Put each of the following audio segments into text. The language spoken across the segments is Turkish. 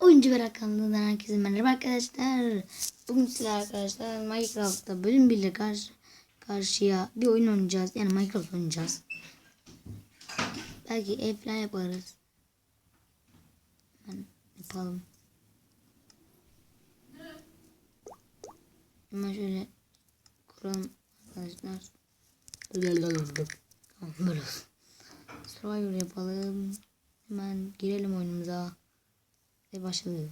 Oyuncu Berak kanalından herkese merhaba arkadaşlar. Bugün sizlerle arkadaşlar Minecraft'ta bölüm 1 ile karşı, karşıya bir oyun oynayacağız. Yani Minecraft oynayacağız. Belki ev falan yaparız. Hemen yapalım. Hemen şöyle kuralım arkadaşlar. Tamam böyle. Survivor yapalım. Hemen girelim oyunumuza. Ve başladı.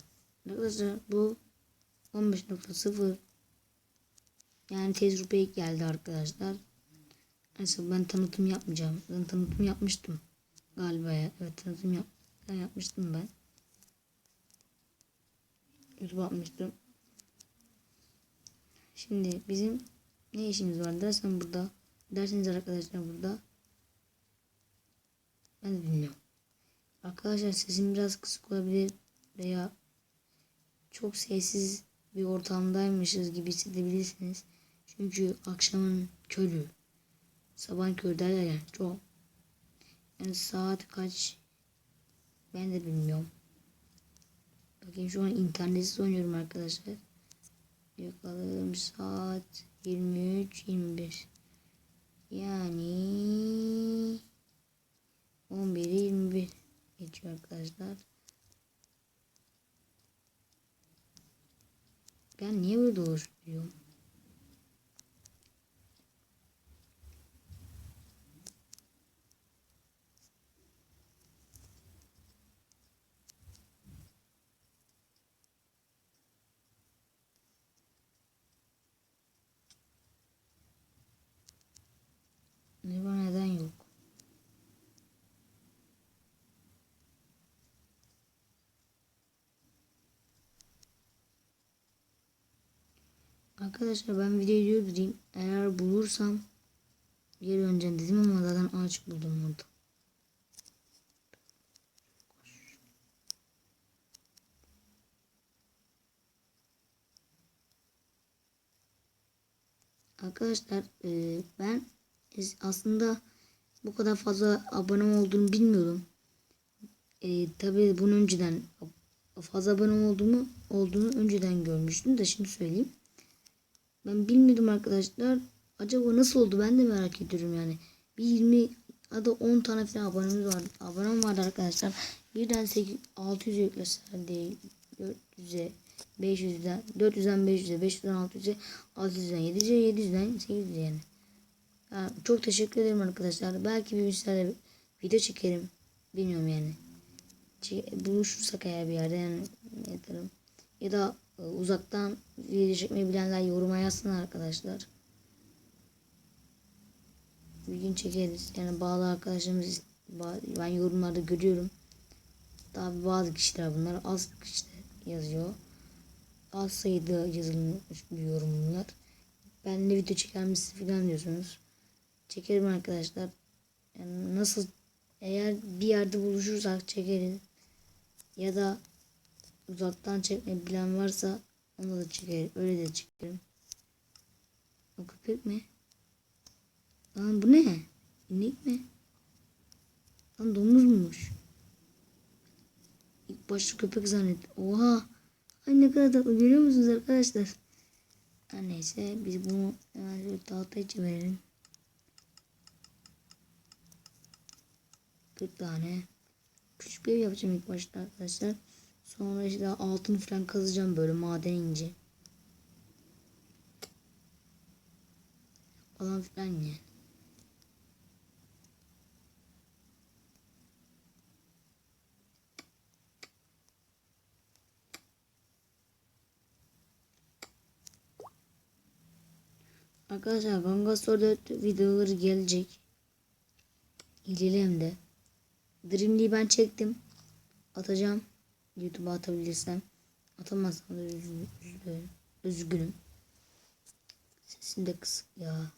Arkadaşlar bu 15.0 yani tecrübe geldi arkadaşlar. Neyse ben tanıtım yapmayacağım. Ben tanıtım yapmıştım. Galiba ya. Evet tanıtım yap yapmıştım ben. YouTube atmıştım. Şimdi bizim ne işimiz var dersen burada. Derseniz arkadaşlar burada. Ben de bilmiyorum. Arkadaşlar sesim biraz kısık olabilir veya çok sessiz bir ortamdaymışız gibi hissedebilirsiniz. Çünkü akşamın körü, sabahın körü derler yani çok. Yani saat kaç ben de bilmiyorum. Bakayım şu an internetsiz oynuyorum arkadaşlar. Bakalım saat 23-21. Yani 11-21 geçiyor arkadaşlar. Ben niye böyle dolaşıyorum? Ne var neden yok? Arkadaşlar ben videoyu durdurayım. Eğer bulursam geri döneceğim dedim ama zaten ağaç buldum orada. Arkadaşlar e, ben aslında bu kadar fazla abonem olduğunu bilmiyordum. E, tabii bunun önceden fazla abonem olduğumu olduğunu önceden görmüştüm de şimdi söyleyeyim. Ben bilmiyordum arkadaşlar. Acaba nasıl oldu ben de merak ediyorum yani. Bir 20 ya da 10 tane falan abonemiz var. Abonem vardı arkadaşlar. Birden 8 600 yükleseler diye 400'e 500'den 400'den 500'e 500'den 600'e 600'den 700'e 700'den 800'e yani. yani. Çok teşekkür ederim arkadaşlar. Belki bir gün video çekerim. Bilmiyorum yani. Buluşursak eğer bir yerde yani yaparım. Ya da e, uzaktan video çekmeyi bilenler yoruma yazsın arkadaşlar. Bir gün çekeriz. Yani bazı arkadaşlarımız ben yorumlarda görüyorum. Tabi bazı kişiler bunlar az kişi yazıyor. Az sayıda yazılmış bir yorumlar. Ben de video çeker misin falan diyorsunuz. Çekerim arkadaşlar. Yani nasıl eğer bir yerde buluşursak çekeriz. Ya da uzaktan çekme bilen varsa onu da çekerim. Öyle de çekerim. O köpek mi? Lan bu ne? İnek mi? Lan domuz muymuş? İlk başta köpek zannettim. Oha! Ay ne kadar tatlı görüyor musunuz arkadaşlar? Her neyse biz bunu hemen şöyle tahtaya çevirelim. 40 tane. Küçük bir ev yapacağım ilk başta arkadaşlar. Sonra işte altını falan kazacağım böyle maden ince. Falan filan ya. Arkadaşlar Gangasor 4 videoları gelecek. İlgili de. Dreamly'i ben çektim. Atacağım. YouTube'a atabilirsem. Atamazsam da üzgünüm. üzgünüm. Sesim de kısık ya.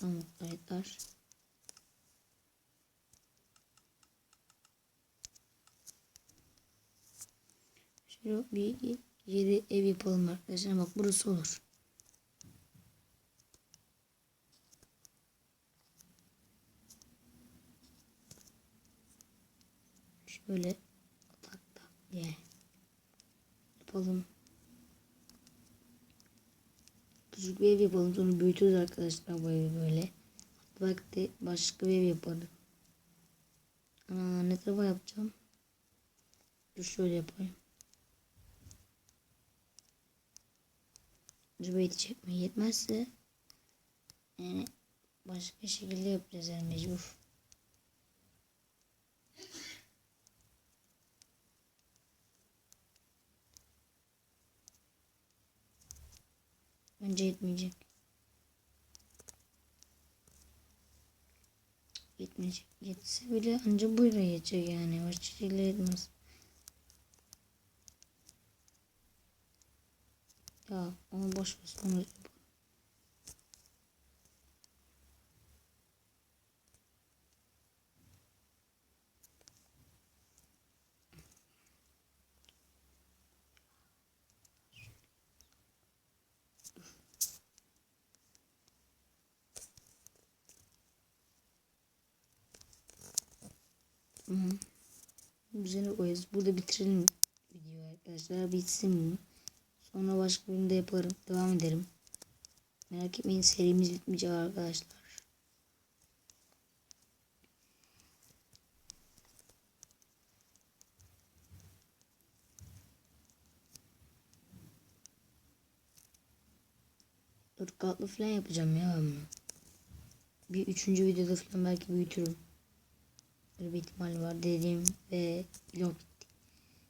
Tamam kayıtlar. Şöyle bir yeri ev yapalım arkadaşlar. Bak burası olur. Şöyle tak tak diye yapalım. Küçük bir ev yapalım sonra büyütürüz arkadaşlar bu evi böyle. Belki başka bir ev yaparım. Aa, ne tarafa yapacağım? Dur şöyle yapayım. Zübeyde çekmeye yetmezse yani başka şekilde yapacağız yani mecbur. Bence yetmeyecek. Yetmeyecek. Yetse bile ancak buyla yetecek yani. Şekilde yetmez. Ya onu boş ver sonra yapalım. Hı hı. Güzel koyarız. Burada bitirelim videoyu arkadaşlar. Bitsin bu. Sonra başka bölümde yaparım. Devam ederim. Merak etmeyin serimiz bitmeyecek arkadaşlar. Dört katlı falan yapacağım ya ben bunu. Bir üçüncü videoda falan belki büyütürüm. Bir ihtimal var dediğim ve yok.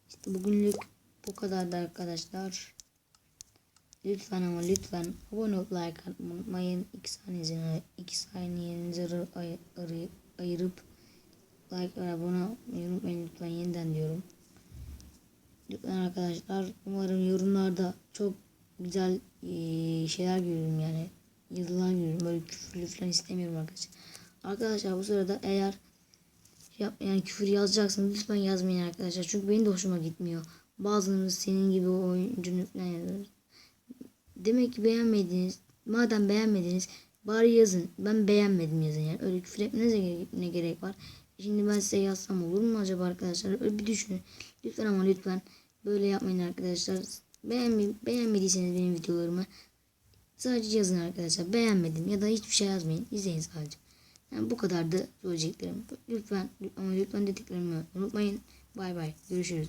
İşte bugünlük bu kadardı arkadaşlar. Lütfen ama lütfen abone olup like atmayı unutmayın. 2 saniyenizi, 2 saniyenizi ay, ayırıp, ayırıp like ve abone olmayı unutmayın lütfen yeniden diyorum. Lütfen arkadaşlar umarım yorumlarda çok güzel eee, şeyler görürüm yani. Yazılar görürüm. Böyle küfürlü falan istemiyorum arkadaşlar. Arkadaşlar bu sırada eğer yap, yani küfür yazacaksınız lütfen yazmayın arkadaşlar. Çünkü benim de hoşuma gitmiyor. Bazılarınız senin gibi oyuncu falan yazıyor. Demek ki beğenmediniz. Madem beğenmediniz bari yazın. Ben beğenmedim yazın yani. Öyle küfür etmenize ne gerek var. Şimdi ben size yazsam olur mu acaba arkadaşlar? Öyle bir düşünün. Lütfen ama lütfen böyle yapmayın arkadaşlar. Beğenme, beğenmediyseniz benim videolarımı sadece yazın arkadaşlar. Beğenmedim ya da hiçbir şey yazmayın. İzleyin sadece. Yani bu kadar da söyleyeceklerim. Lütfen ama lütfen dediklerimi unutmayın. Bay bay. Görüşürüz.